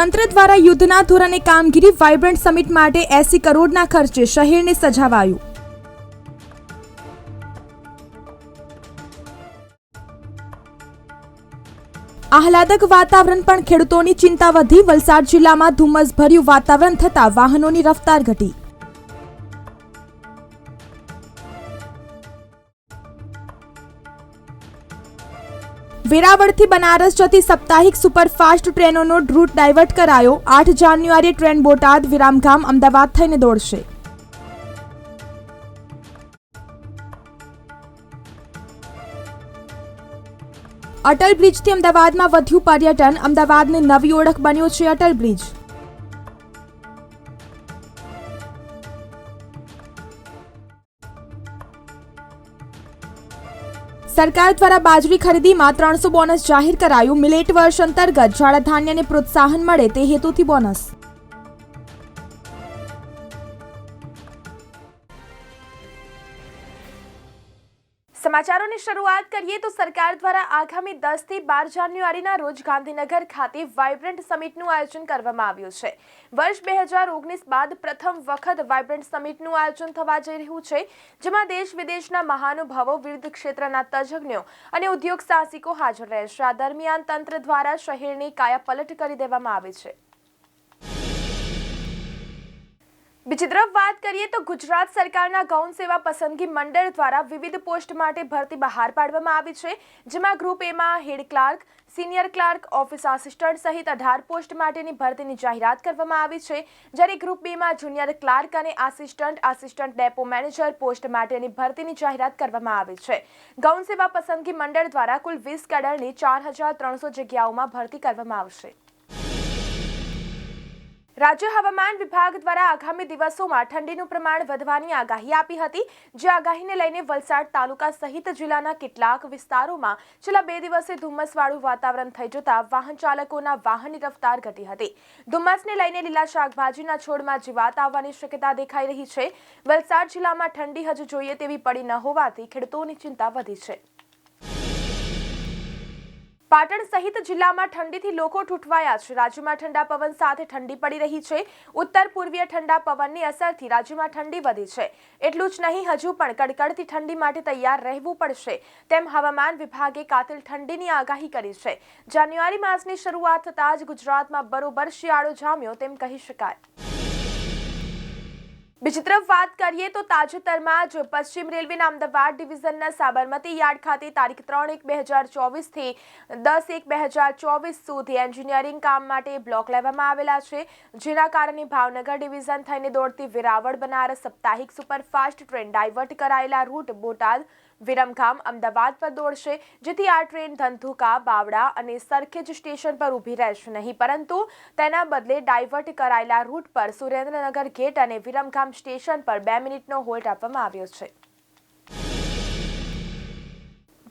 તંત્ર દ્વારા યુદ્ધના ધોરણે કામગીરી વાઇબ્રન્ટ સમિટ માટે એસી કરોડના ખર્ચે શહેરને સજાવાયું. આહલાદક વાતાવરણ પણ ખેડૂતોની ચિંતા વધી. વલસાડ જિલ્લામાં ધુમ્મસભર્યું વાતાવરણ થતાં વાહનોની રફતાર ઘટી. વેરાવળથી બનારસ જતી સાપ્તાહિક સુપરફાસ્ટ ટ્રેનોનો રૂટ ડાયવર્ટ કરાયો. આઠ જાન્યુઆરીએ ટ્રેન બોટાદ વિરામગામ અમદાવાદ થઈને દોડશે. અટલ બ્રિજથી અમદાવાદમાં વધ્યું પર્યટન. અમદાવાદની નવી ઓળખ બન્યો છે અટલ બ્રિજ. સરકાર દ્વારા બાજરી ખરીદીમાં ત્રણસો બોનસ જાહેર કરાયું. મિલેટ વર્ષ અંતર્ગત ધાન્યને પ્રોત્સાહન મળે તે હેતુથી બોનસ. સમાચારોની શરૂઆત કરીએ તો સરકાર દ્વારા આગામી દસથી બાર જાન્યુઆરીના રોજ ગાંધીનગર ખાતે વાઇબ્રન્ટ સમિટનું આયોજન કરવામાં આવ્યું છે. વર્ષ બે હજાર ઓગણીસ બાદ પ્રથમ વખત વાઇબ્રન્ટ સમિટનું આયોજન થવા જઈ રહ્યું છે, જેમાં દેશ વિદેશના મહાનુભાવો, વિવિધ ક્ષેત્રના તજજ્ઞો અને ઉદ્યોગ સાહસિકો હાજર રહેશે. આ દરમિયાન તંત્ર દ્વારા શહેરની કાયાપલટ કરી દેવામાં આવી છે. બીજી તરફ વાત કરીએ તો ગુજરાત સરકારના ગૌણ સેવા પસંદગી મંડળ દ્વારા વિવિધ પોસ્ટ માટે ભરતી બહાર પાડવામાં આવી છે, જેમાં ગ્રુપ એમાં head clerk, senior clerk, office assistant સહિત અઢાર પોસ્ટ માટેની ભરતીની જાહેરાત કરવામાં આવી છે, જ્યારે ગ્રુપ બીમાં જુનિયર ક્લાર્ક અને assistant assistant depot manager post માટેની ભરતીની જાહેરાત કરવામાં આવી છે. ગૌણ સેવા પસંદગી મંડળ દ્વારા કુલ વીસ કેડરની ચાર હજાર ત્રણસો જગ્યાઓમાં ભરતી કરવામાં આવશે. રાજ્ય હવામાન વિભાગ દ્વારા આગામી દિવસોમાં ઠંડીનું પ્રમાણ વધવાની આગાહી આપી હતી, જે આગાહીને લઈને વલસાડ તાલુકા સહિત જિલ્લાના કેટલાક વિસ્તારોમાં છેલ્લા બે દિવસે ધુમ્મસવાળું વાતાવરણ થઈ જતા વાહન ચાલકોના વાહનની રફતાર ઘટી હતી. ધુમ્મસને લઈને લીલા શાકભાજીના છોડમાં જીવાત આવવાની શક્યતા દેખાઈ રહી છે. વલસાડ જિલ્લામાં ઠંડી હજુ જોઈએ તેવી પડી ન હોવાથી ખેડૂતોની ચિંતા વધી છે. પાટણ સહિત જિલ્લામાં ઠંડીથી લોકો ઠૂંઠવાયા છે. રાજ્યમાં ઠંડા પવન સાથે ઠંડી પડી રહી છે. ઉત્તર પૂર્વીય ઠંડા પવનની અસરથી રાજ્યમાં ઠંડી વધી છે. એટલું જ નહીં, હજુ પણ કડકડતી ઠંડી માટે તૈયાર રહેવું પડશે. તેમ હવામાન વિભાગે કાતિલ ઠંડીની આગાહી કરી છે. જાન્યુઆરી માસની શરૂઆત થતાં જ ગુજરાતમાં બરોબર શિયાળો જામ્યો તેમ કહી શકાય. બીજી તરફ વાત કરીએ તો તાજેતરમાં જ પશ્ચિમ રેલવેના અમદાવાદ ડિવિઝનના સાબરમતી યાર્ડ ખાતે તારીખ ત્રણ એક બે હજાર ચોવીસથી દસ એક બે હજાર ચોવીસ સુધી એન્જિનિયરિંગ કામ માટે બ્લોક લેવામાં આવેલા છે, જેના કારણે ભાવનગર ડિવિઝન થઈને દોડતી વેરાવળ, બનારસ સાપ્તાહિક સુપરફાસ્ટ ટ્રેન ડાયવર્ટ કરાયેલા રૂટ બોટાદ વિરમગામ અમદાવાદ પર દોડશે, જેથી આ ટ્રેન ધંધુકા, બાવડા અને સરખેજ સ્ટેશન પર ઊભી રહેશે નહીં. પરંતુ તેના બદલે ડાયવર્ટ કરાયેલા રૂટ પર સુરેન્દ્રનગર ગેટ અને વિરમગામ સ્ટેશન પર બે મિનિટનો હોલ્ટ આપવામાં આવ્યો છે.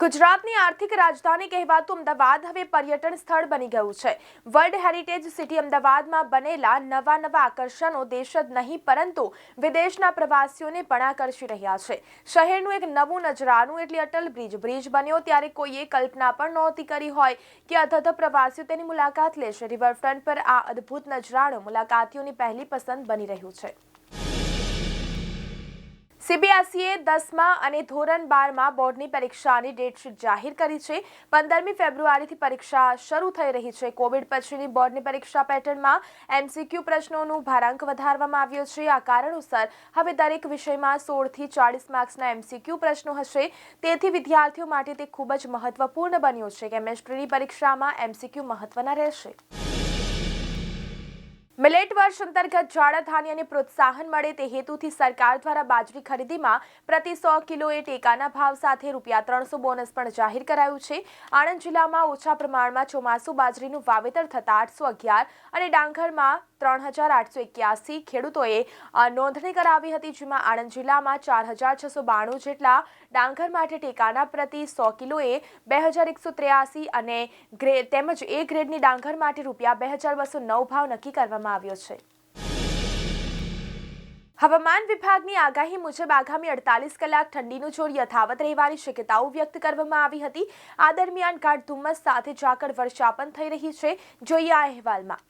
ગુજરાતની આર્થિક રાજધાની કહેવાતું અમદાવાદ હવે પર્યટન સ્થળ બની ગયું છે. વર્લ્ડ હેરિટેજ સિટી અમદાવાદમાં બનેલા નવા નવા આકર્ષણો દેશ જ નહીં, પરંતુ વિદેશના પ્રવાસીઓને પણ આકર્ષી રહ્યા છે. શહેરનું એક નવું નજરાનું એટલે અટલ બ્રિજ બ્રિજ બન્યો ત્યારે કોઈએ કલ્પના પણ નહોતી કરી હોય કે અધધ પ્રવાસીઓ તેની મુલાકાત લેશે. રિવરફ્રન્ટ પર આ અદ્ભુત નજરાણું મુલાકાતીઓની પહેલી પસંદ બની રહ્યું છે. સીબીએસઈએ દસમા અને ધોરણ બારમાં બોર્ડની પરીક્ષાની ડેટશીટ જાહેર કરી છે. પંદરમી ફેબ્રુઆરીથી પરીક્ષા શરૂ થઈ રહી છે. કોવિડ પછીની બોર્ડની પરીક્ષા પેટર્નમાં એમસીક્યુ પ્રશ્નોનું ભારાંક વધારવામાં આવ્યો છે. આ કારણોસર હવે દરેક વિષયમાં સોળથી ચાળીસ માર્ક્સના એમસીક્યુ પ્રશ્નો હશે. તેથી વિદ્યાર્થીઓ માટે તે ખૂબ જ મહત્વપૂર્ણ બન્યું છે કેમેસ્ટ્રીની પરીક્ષામાં એમસીક્યુ મહત્વના રહેશે. મિલેટ વર્ષ અંતર્ગત જાડા ધાન્યને પ્રોત્સાહન મળે તે હેતુથી સરકાર દ્વારા બાજરી ખરીદીમાં પ્રતિ સો કિલોએ ટેકાના ભાવ સાથે રૂપિયા ત્રણસો બોનસ પણ જાહેર કરાયું છે. આણંદ જિલ્લામાં ઓછા પ્રમાણમાં ચોમાસુ બાજરીનું વાવેતર થતાં આઠસો અગિયાર અને ડાંગરમાં ત્રણ હજાર આઠસો એક્યાસી ખેડૂતોએ નોંધણી કરાવી હતી જેમાં આણંદ જિલ્લામાં ચાર હજાર છસો બાણું જેટલા ડાંગર માટે ટેકાના પ્રતિ સો કિલોએ બે હજાર એકસો ત્રેયાસી અને ગ્રે, તેમજ એ ગ્રેડની ડાંગર માટે રૂપિયા બે હજાર બસો નવ ભાવ નક્કી કરવામાં આવ્યો છે. હવામાન વિભાગની આગાહી મુજબ આગામી અડતાલીસ કલાક ઠંડીનું જોર યથાવત રહેવાની શક્યતાઓ વ્યક્ત કરવામાં આવી હતી. આ દરમિયાન ગાઢ ધુમ્મસ સાથે ઝાકળ વર્ષા પણ થઈ રહી છે. જોઈએ આ અહેવાલમાં.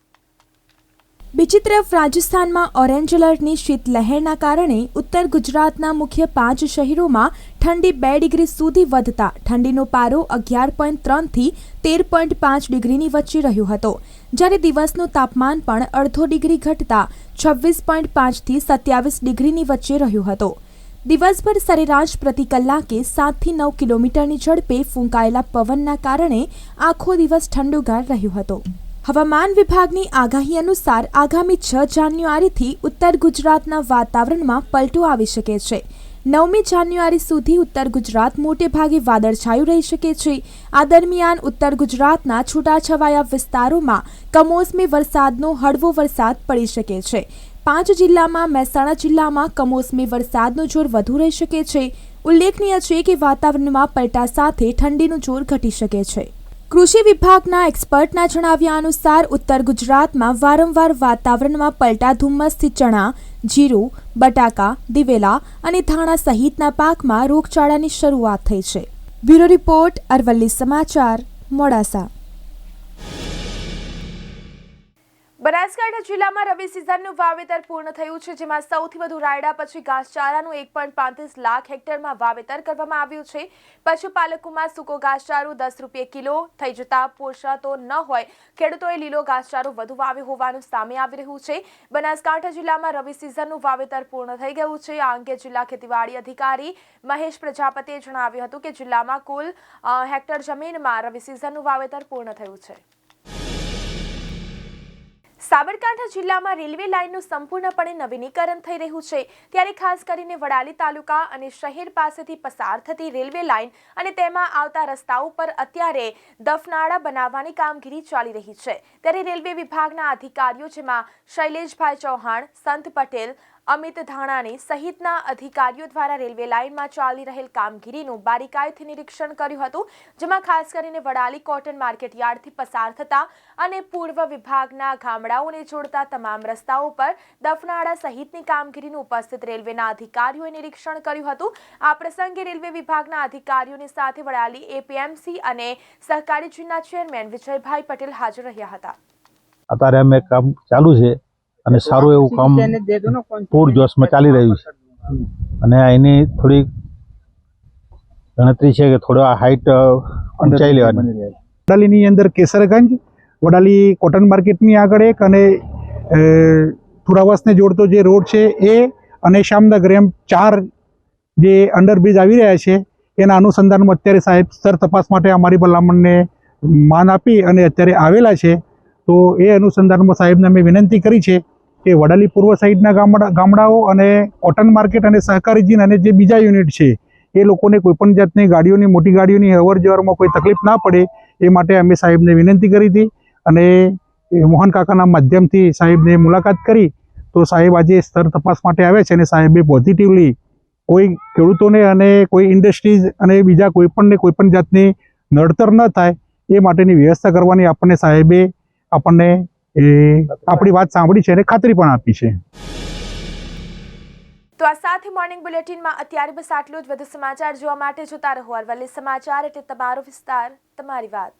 બીજી તરફ રાજસ્થાનમાં ઓરેન્જ એલર્ટની શીતલહેરના કારણે ઉત્તર ગુજરાતના મુખ્ય પાંચ શહેરોમાં ઠંડી બે ડિગ્રી સુધી વધતા ઠંડીનો પારો અગિયાર પોઈન્ટ ત્રણથી તેર પોઈન્ટ પાંચ ડિગ્રીની વચ્ચે રહ્યો હતો. જ્યારે દિવસનું તાપમાન પણ અડધો ડિગ્રી ઘટતા છવ્વીસ પોઈન્ટ પાંચથી સત્યાવીસ ડિગ્રીની વચ્ચે રહ્યો હતો. દિવસભર સરેરાશ પ્રતિ કલાકે સાતથી નવ કિલોમીટરની ઝડપે ફૂંકાયેલા પવનના કારણે આખો દિવસ ઠંડુગાર રહ્યો હતો. હવામાન વિભાગની આગાહી અનુસાર આગામી છ જાન્યુઆરીથી ઉત્તર ગુજરાતના વાતાવરણમાં પલટો આવી શકે છે. નવમી જાન્યુઆરી સુધી ઉત્તર ગુજરાત મોટે ભાગે વાદળછાયું રહી શકે છે. આ દરમિયાન ઉત્તર ગુજરાતના છૂટાછવાયા વિસ્તારોમાં કમોસમી વરસાદનો હળવો વરસાદ પડી શકે છે. પાંચ જિલ્લામાં મહેસાણા જિલ્લામાં કમોસમી વરસાદનું જોર વધુ રહી શકે છે. ઉલ્લેખનીય છે કે વાતાવરણમાં પલટા સાથે ઠંડીનું જોર ઘટી શકે છે. કૃષિ વિભાગના એક્સપર્ટના જણાવ્યા અનુસાર, ઉત્તર ગુજરાતમાં વારંવાર વાતાવરણમાં પલટા ધુમ્મસથી ચણા, જીરું, બટાકા, દિવેલા અને ધાણા સહિતના પાકમાં રોગચાળાની શરૂઆત થઈ છે. બ્યુરો રિપોર્ટ અરવલ્લી સમાચાર, મોડાસા. બનાસકાંઠા જિલ્લામાં રવિ સિઝનનું વાવેતર પૂર્ણ થયું છે, જેમાં સૌથી વધુ રાયડા પછી ઘાસચારાનું એક પોઈન્ટ પાંત્રીસ લાખ હેક્ટરમાં વાવેતર કરવામાં આવ્યું છે. પશુપાલકોમાં સૂકો ઘાસચારો દસ રૂપિયે કિલો થઈ જતા પોષાતો ન હોય, ખેડૂતોએ લીલો ઘાસચારો વધુ વાવ્યો હોવાનું સામે આવી રહ્યું છે. બનાસકાંઠા જિલ્લામાં રવિ સિઝનનું વાવેતર પૂર્ણ થઈ ગયું છે. આ અંગે જિલ્લા ખેતીવાડી અધિકારી મહેશ પ્રજાપતિએ જણાવ્યું હતું કે જિલ્લામાં કુલ હેક્ટર જમીનમાં રવિ સિઝનનું વાવેતર પૂર્ણ થયું છે. સાબરકાંઠા જિલ્લામાં રેલવે લાઇનનું સંપૂર્ણપણે નવીનીકરણ થઈ રહ્યું છે. ત્યારે ખાસ કરીને વડાલી તાલુકા અને શહેર પાસેથી પસાર થતી રેલવે લાઇન અને તેમાં આવતા રસ્તાઓ પર અત્યારે દફનાળા બનાવવાની કામગીરી ચાલી રહી છે. ત્યારે રેલવે વિભાગના અધિકારીઓ જેમાં શૈલેષભાઈ ચૌહાણ, સંત પટેલ અમિત ધાણાને સહિતના અધિકારીઓ દ્વારા રેલવે લાઇનમાં ચાલી રહેલ કામગીરીનું બારીકાઈથી નિરીક્ષણ કર્યું હતું, જેમાં ખાસ કરીને વડાલી કોટન માર્કેટ યાર્ડથી પસાર થતા અને પૂર્વ વિભાગના ગામડાઓને જોડતા તમામ રસ્તાઓ પર દફનાળા સહિતની કામગીરીનું ઉપસ્થિત રેલવેના અધિકારીઓએ નિરીક્ષણ કર્યું હતું. આ પ્રસંગે રેલવે વિભાગના અધિકારીઓની સાથે વડાલી એપીએમસી અને સહકારી જિલ્લા ચેરમેન વિજયભાઈ પટેલ હાજર રહ્યા હતા. અત્યારે અમે કામ ચાલુ છે. અને સારું એવું કામ પૂરજોશમાં ચાલી રહ્યું છે. અને એની થોડી ગણતરી છે કે થોડો આ હાઈટ ઊંચાઈ લેવાની. વડાલીની અંદર કેસરગંજ વડાલી કોટન માર્કેટની આગળ એક અને પુરાવાસને જોડતો જે રોડ છે એ અને શામનગર એમ ચાર જે અંડરબ્રિજ આવી રહ્યા છે એના અનુસંધાનમાં અત્યારે સાહેબ સ્તર તપાસ માટે અમારી ભલામણને માન આપી અને અત્યારે આવેલા છે. તો એ અનુસંધાનમાં સાહેબને અમે વિનંતી કરી છે કે વડાલી પૂર્વ સાઈડના ગામડા ગામડાઓ અને કોટન માર્કેટ અને સહકારી જીન અને જે બીજા યુનિટ છે, એ લોકોને કોઈપણ જાતની ગાડીઓની, મોટી ગાડીઓની અવર જવરમાં કોઈ તકલીફ ના પડે, એ માટે અમે સાહેબને વિનંતી કરી હતી અને મોહન કાકાના માધ્યમથી સાહેબને મુલાકાત કરી. તો સાહેબ આજે સ્તર તપાસ માટે આવ્યા છે અને સાહેબે પોઝિટિવલી કોઈ ખેડૂતોને અને કોઈ ઇન્ડસ્ટ્રીઝ અને બીજા કોઈપણને કોઈપણ જાતની નડતર ન થાય, એ માટેની વ્યવસ્થા કરવાની આપણને સાહેબે આપણને એ આપણી વાત સાંભળી છે અને ખાતરી પણ આપી છે. તો આ સાથે મોર્નિંગ બુલેટિનમાં અત્યારે બસ આટલું જ. વધુ સમાચાર જોવા માટે જોતા રહો અરવલ્લી સમાચાર એટલે તમારો વિસ્તાર, તમારી વાત.